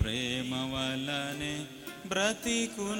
ప్రేమ వలనే బ్రతికున్నానయ్యా.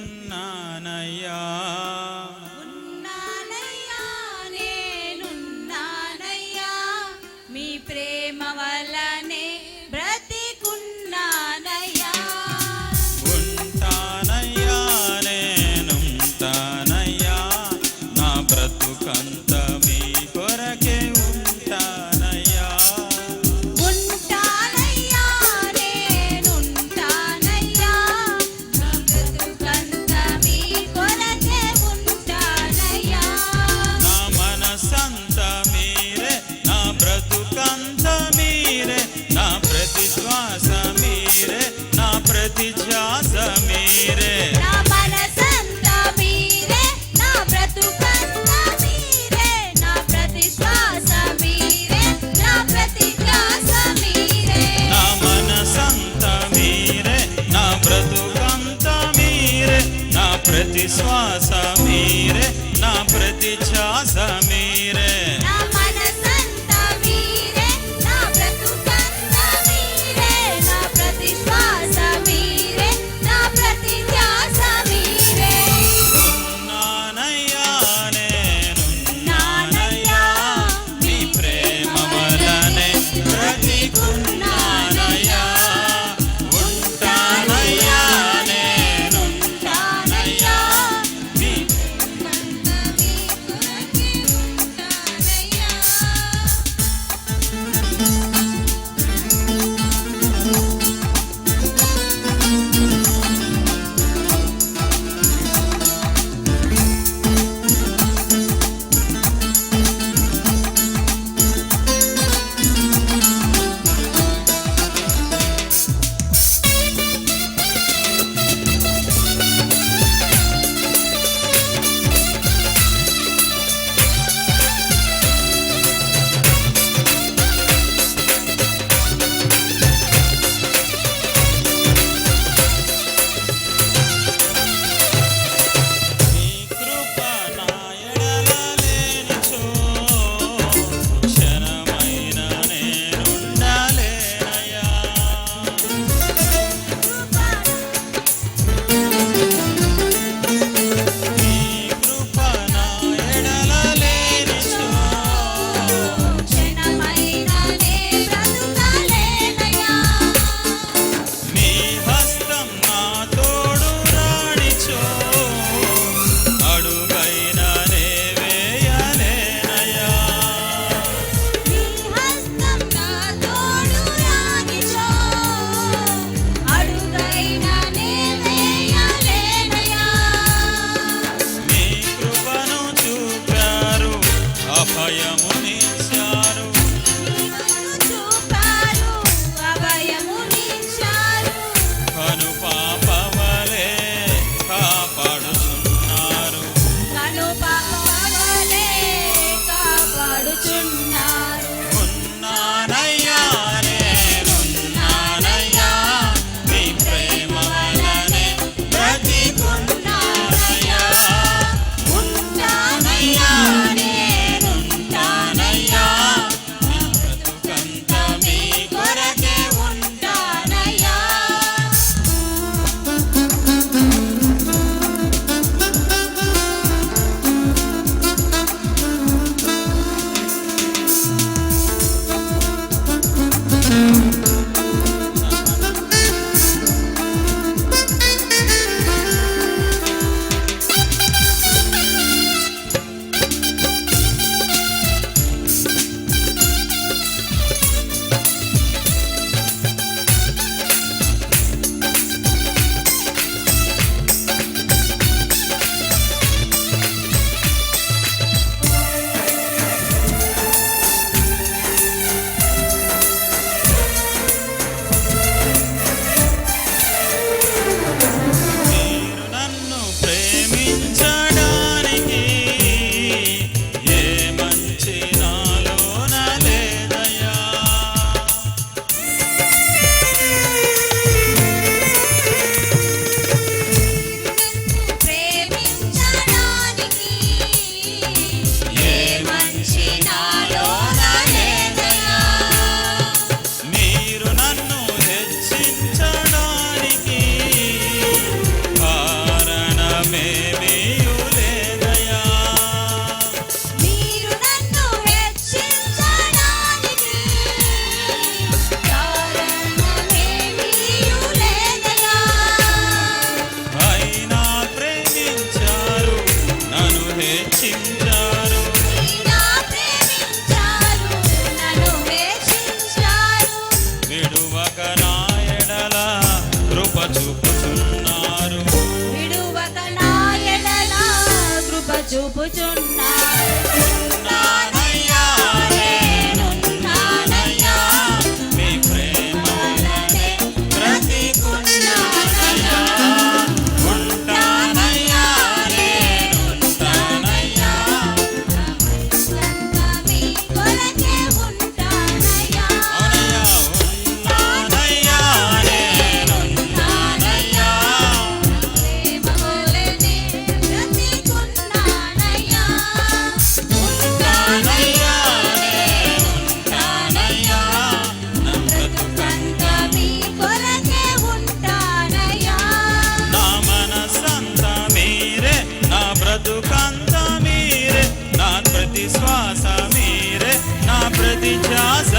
mira. don't Elijah.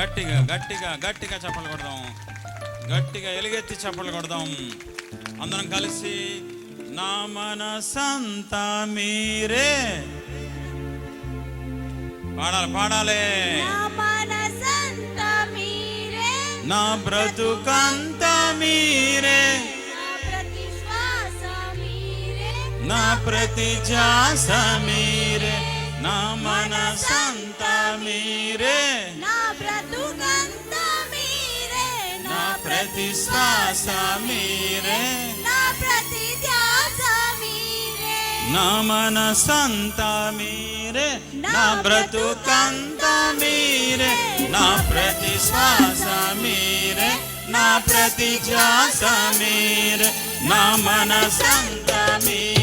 గట్టిగా గట్టిగా గట్టిగా చెప్పలు కొడదాం. గట్టిగా ఎలుగెత్తి చెప్పలు కొడదాం. అందరం కలిసి నా మన సంత మీరే పాడాలి పాడాలే. నా బ్రతుకంత మీరే. నా ప్రతి జాస మీరే. నా మన సంత మీరే. విశ్వాస మీరే నా ప్రతి ధ్యాస మీరే నా మనసంత మీరే నా బ్రతుకంత మీరే నా ప్రతి శ్వాస మీరే నా ప్రతి జాస మీరే నా మనసంత మీరే